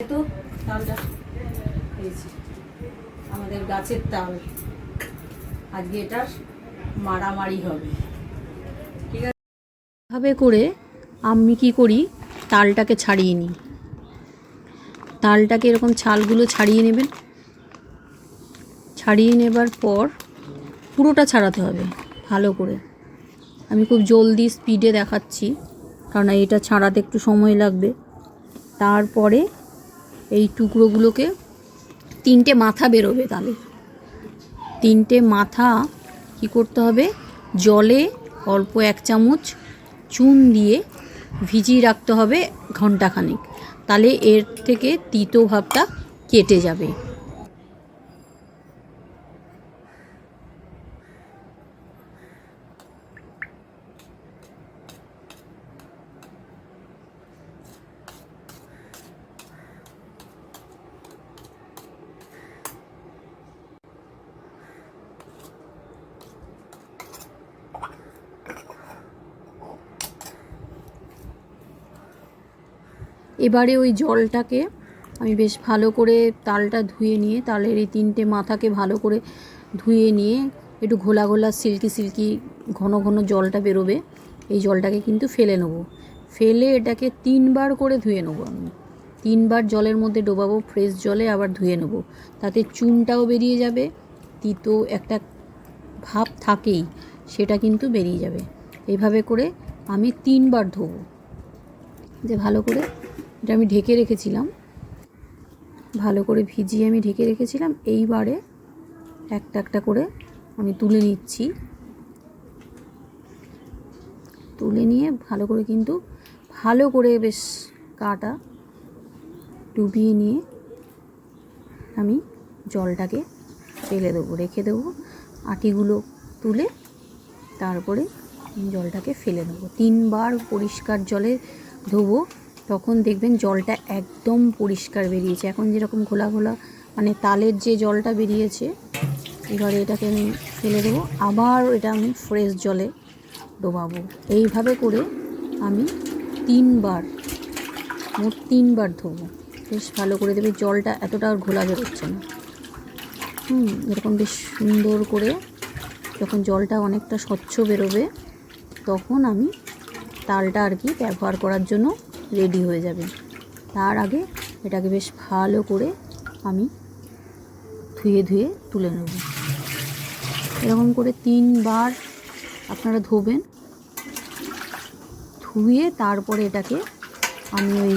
তো তালটা পেয়েছি। আমাদের গাছের তাল। আজকে এটার মারামারি হবে। ঠিক আছে? ভাবে করে আমি কি করি? তালটাকে ছাড়িয়ে নিই। তালটাকে এরকম ছালগুলো ছাড়িয়ে নেবেন। ছাড়িয়ে নেবার পর পুরোটা ছাড়াতে হবে ভালো করে। আমি খুব জলদি স্পিডে দেখাচ্ছি, কারণ এটা ছাড়াতে একটু সময় লাগবে। তারপরে এই টুকরোগুলোকে তিনটে মাথা বেরোবে তাহলে। তিনটে মাথা কি করতে হবে? জলে অল্প এক চামচ চুন দিয়ে ভিজিয়ে রাখতে হবে ঘন্টাখানেক। তাহলে এর থেকে তিতো ভাবটা কেটে যাবে। এবারে ওই জলটাকে আমি বেশ ভালো করে তালটা ধুয়ে নিয়ে, তালের এই তিনটে মাথাকে ভালো করে ধুয়ে নিয়ে একটু ঘোলা ঘোলা সিল্কি সিল্কি ঘন ঘন জলটা বেরোবে, এই জলটাকে কিন্তু ফেলে নেব। ফেলে এটাকে তিনবার করে ধুয়ে নেব আমি। তিনবার জলের মধ্যে ডোবাবো, ফ্রেশ জলে আবার ধুয়ে নেব। তাতে চুনটাও বেরিয়ে যাবে, তিতো একটা ভাব থাকেই, সেটা কিন্তু বেরিয়ে যাবে। এইভাবে করে আমি তিনবার ধোবো। যে ভালো করে এটা আমি ঢেকে রেখেছিলাম। ভালো করে ভিজিয়ে আমি ঢেকে রেখেছিলাম। এইবারে একটা একটা করে আমি তুলে নিচ্ছি। তুলে নিয়ে ভালো করে কিন্তু ভালো করে বেশ কাটা ডুবিয়ে নিয়ে আমি জলটাকে ফেলে দেবো, রেখে দেবো। আটিগুলো তুলে তারপরে জলটাকে ফেলে দেবো। তিনবার পরিষ্কার জলে ধোবো। তখন দেখবেন জলটা একদম পরিষ্কার বেরিয়েছে। এখন যেরকম ঘোলা ঘোলা মানে তালের যে জলটা বেরিয়েছে, এবারে এটাকে আমি ফেলে দেবো। আবার এটা আমি ফ্রেশ জলে ডোবাবো। এইভাবে করে আমি তিনবার, মোট তিনবার ধোবো। বেশ ভালো করে দেবে জলটা এতটা আর ঘোলা বেরোচ্ছে না। হুম, এরকম বেশ সুন্দর করে যখন জলটা অনেকটা স্বচ্ছ বেরোবে, তখন আমি তালটা আর কি ব্যবহার করার জন্য রেডি হয়ে যাবে। তার আগে এটাকে বেশ ভালো করে আমি ধুয়ে ধুয়ে তুলে নেব। এরকম করে তিনবার আপনারা ধোবেন। ধুয়ে তারপরে এটাকে আমি ওই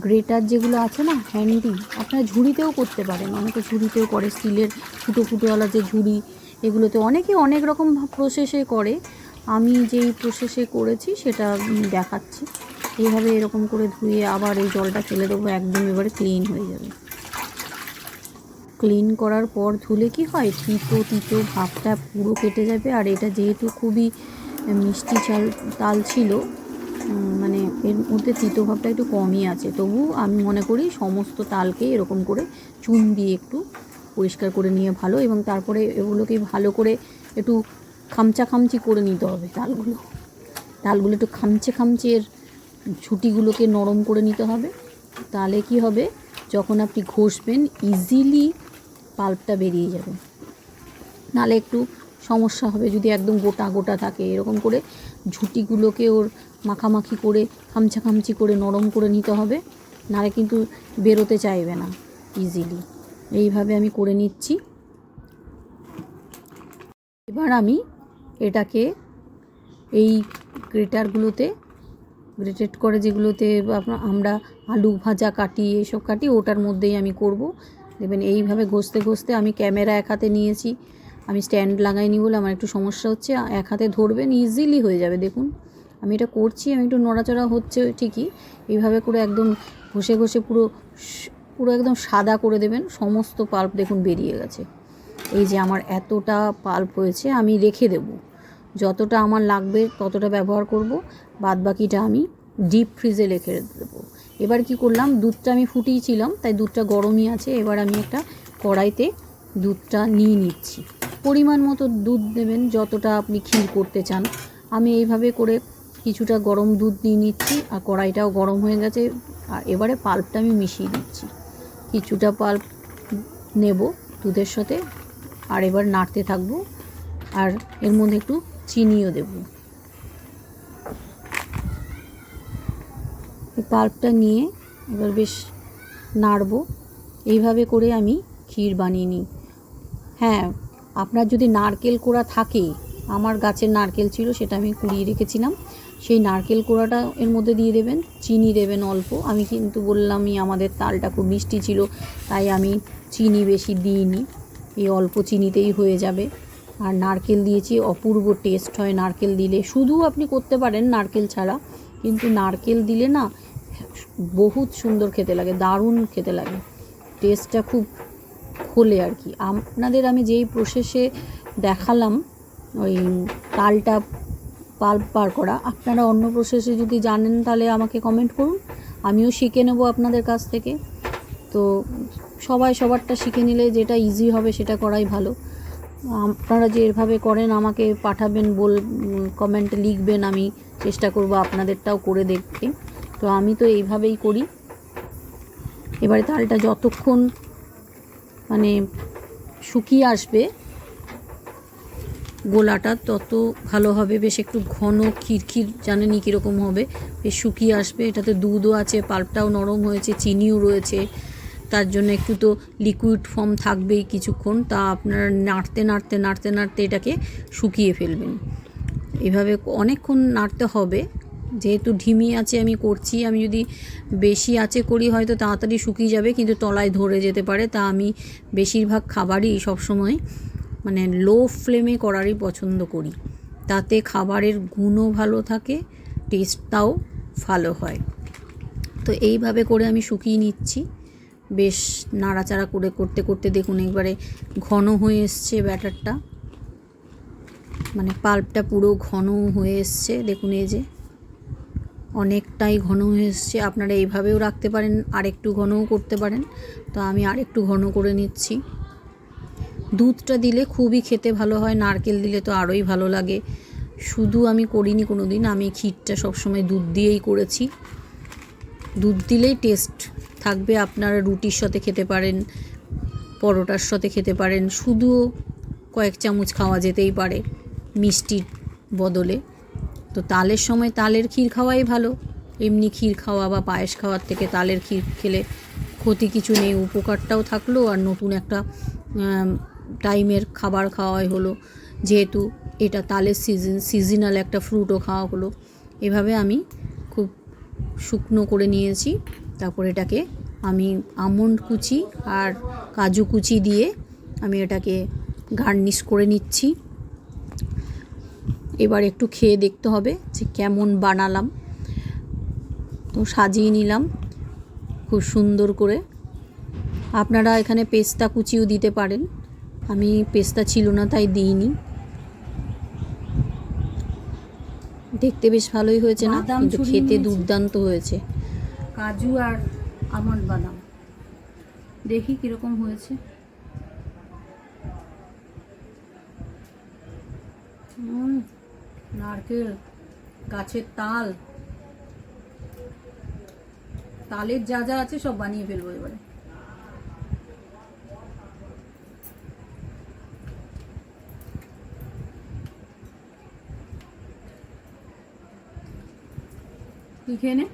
গ্রেটার যেগুলো আছে না, হ্যান্ডি, আপনারা ঝুড়িতেও করতে পারেন। অনেকে ঝুড়িতেও করে, স্টিলের ফুটো ফুটোওয়ালা যে ঝুড়ি, এগুলোতে অনেকে অনেক রকম প্রসেসে করে। আমি যেই প্রসেসে করেছি সেটা দেখাচ্ছি। এইভাবে এরকম করে ধুয়ে আবার এই জলটা ফেলে দেবো, একদম এবারে ক্লিন হয়ে যাবে। ক্লিন করার পর ধুলে কি হয়? তিতো তিতো ভাবটা পুরো কেটে যাবে। আর এটা যেহেতু খুবই মিষ্টি চাল, তাল ছিল মানে এর মধ্যে তিতো ভাবটা একটু কমই আছে। তবু আমি মনে করি সমস্ত তালকে এরকম করে চুন দিয়ে একটু পরিষ্কার করে নিয়ে ভালো এবং তারপরে এগুলোকে ভালো করে একটু খামচা খামচি করে নিতে হবে তালগুলো। তালগুলো একটু খামচে খামচে এর ঝুটিগুলোকে নরম করে নিতে হবে। তাহলে কি হবে? যখন আপনি ঘষবেন ইজিলি পাল্পটা বেরিয়ে যাবে। নালে একটু সমস্যা হবে, যদি একদম গোটা গোটা থাকে। এরকম করে ঝুটিগুলোকে ওর মাখামাখি করে খামচা খামচি করে নরম করে নিতে হবে। নালে কিন্তু বেরোতে চাইবে না ইজিলি এইভাবে আমি করে নিচ্ছি। এবার আমি এটাকে এই গ্রেটারগুলোতে গ্রেটেড করে যেগুলোতে আমরা আলু ভাজা কাটি, এসব কাটি, ওটার মধ্যেই আমি করব। দেখবেন এইভাবে ঘষতে ঘষতে আমি ক্যামেরা এক হাতে নিয়েছি। আমি স্ট্যান্ড লাগাইনি বলে আমার একটু সমস্যা হচ্ছে এক হাতে ধরবেন ইজিলি হয়ে যাবে, দেখুন। আমি এটা করছি, আমি একটু নড়াচড়া হচ্ছে ঠিকই। এইভাবে করে একদম ঘষে ঘষে পুরো পুরো একদম সাদা করে দেবেন, সমস্ত পাল্প দেখুন বেরিয়ে গেছে। এই যে আমার এতটা পাল্প হয়েছে, আমি রেখে দেব। যতটা আমার লাগবে, ততটা ব্যবহার করব। বাদ বাকিটা আমি ডিপ ফ্রিজে রেখে দেবো। এবার কি করলাম, দুধটা আমি ফুটিয়েছিলাম তাই দুধটা গরমই আছে, এবার আমি একটা কড়াইতে দুধটা নিয়ে নিচ্ছি। পরিমাণ মতো দুধ দেবেন, যতটা আপনি ক্ষীর করতে চান। আমি এইভাবে করে কিছুটা গরম দুধ নিয়ে নিচ্ছি, আর কড়াইটাও গরম হয়ে গেছে, আর এবারে পাল্পটা আমি মিশিয়ে দিচ্ছি। কিছুটা পাল্প নেব দুধের সাথে, আর এবার নাড়তে থাকব, আর এর মধ্যে একটু চিনিও দেব। পাল্পটা নিয়ে এবার বেশ নাড়বো। এইভাবে করে আমি ক্ষীর বানিয়ে নিই। হ্যাঁ আপনার যদি নারকেল কোড়া থাকে, আমার গাছের নারকেল ছিল সেটা আমি কুড়িয়ে রেখেছিলাম। সেই নারকেল কোড়াটা এর মধ্যে দিয়ে দেবেন। চিনি দেবেন অল্প। আমি কিন্তু বললামই আমাদের তালটা খুব মিষ্টি ছিল, তাই আমি চিনি বেশি দিইনি। এই অল্প চিনিতেই হয়ে যাবে। আর নারকেল দিয়েছি, অপূর্ব টেস্ট হয়। নারকেল দিলে শুধু আপনি করতে পারেন নারকেল ছাড়া। কিন্তু নারকেল দিলে না বহুত সুন্দর খেতে লাগে, দারুণ খেতে লাগে। টেস্টটা খুব খোলে আর কি। আপনাদের আমি যেই প্রসেসে দেখালাম, ওই তালটা পাল্প বার করা, আপনারা অন্য প্রসেসে যদি জানেন তাহলে আমাকে কমেন্ট করুন। আমিও শিখে নেব আপনাদের কাছ থেকে। তো সবাই সবারটা শিখে নিলে যেটা ইজি হবে সেটা করাই ভালো। আপনারা যে এভাবে করেন, আমাকে পাঠাবেন, বল কমেন্টে লিখবেন, আমি চেষ্টা করব আপনাদেরটাও করে দেখতে। তো আমি তো এইভাবেই করি। এবারে তালটা যতক্ষণ মানে শুকিয়ে আসবে, গোলাটা তত ভালো হবে। বেশ একটু ঘন খিরখির জানেনি কীরকম হবে। বেশ শুকিয়ে আসবে। এটাতে দুধও আছে, পাল্পটাও নরম হয়েছে, চিনিও রয়েছে। তার জন্য একটু তো লিকুইড ফর্ম থাকবেই কিছুক্ষণ। তা আপনারা নাড়তে নাড়তে নাড়তে নাড়তে এটাকে শুকিয়ে ফেলবেন। এভাবে অনেকক্ষণ নাড়তে হবে। যেহেতু ঢিমি আছে, আমি করছি। আমি যদি বেশি আছে করি, হয়তো তাড়াতাড়ি শুকিয়ে যাবে, কিন্তু তলায় ধরে যেতে পারে। তা আমি বেশিরভাগ খাবারই সবসময় মানে লো ফ্লেমে করারই পছন্দ করি। তাতে খাবারের গুণও ভালো থাকে টেস্টটাও ভালো হয়। তো এইভাবে করে আমি শুকিয়ে নিচ্ছি। বেশ নাড়াচাড়া করে করতে করতে দেখুন একবারে ঘন হয়ে এসছে ব্যাটারটা। মানে পাল্পটা পুরো ঘন হয়ে এসছে। দেখুন এই যে অনেকটাই ঘন হয়ে এসছে। আপনারা এইভাবেও রাখতে পারেন, আরেকটু ঘনও করতে পারেন। তো আমি আরেকটু ঘন করে নিচ্ছি। দুধটা দিলে খুবই খেতে ভালো হয়, নারকেল দিলে তো আরোই ভালো লাগে। শুধু আমি করিনি কোনো দিন আমি ক্ষীরটা সবসময় দুধ দিয়েই করেছি। দুধ দিলেই টেস্ট থাকবে, আপনারা রুটির সাথে খেতে পারেন, পরোটার সাথে খেতে পারেন। শুধু কয়েক চামচ খাওয়া যেতেই পারে মিষ্টির বদলে। তো তালের সময় তালের ক্ষীর খাওয়াই ভালো। এমনি ক্ষীর খাওয়া বা পায়েস খাওয়ার থেকে তালের ক্ষীর খেলে ক্ষতি কিছু নেই, উপকারটাও থাকল। আর নতুন একটা টাইমের খাবার খাওয়াই হলো। যেহেতু এটা তালের সিজন সিজনাল একটা ফ্রুটও খাওয়া হলো। এভাবে আমি খুব শুকনো করে নিয়েছি। তারপর এটাকে আমি আমন্ড কুচি আর কাজু কুচি দিয়ে আমি এটাকে গার্নিশ করে নিচ্ছি। এবার একটু খেয়ে দেখতে হবে যে কেমন বানালাম। তো সাজিয়ে নিলাম খুব সুন্দর করে। আপনারা এখানে পেস্তা কুচিও দিতে পারেন। আমি পেস্তা ছিল না তাই দিইনি। দেখতে বেশ ভালোই হয়েছে না? কিন্তু খেতে দুর্দান্ত হয়েছে। কাজু আর আমন্ড বাদাম। দেখি কীরকম হয়েছে। উম, নারকেল গাছের তাল। তালের যা যা আছে সব বানিয়ে ফেলব এবারে। তুই খেয়ে নে?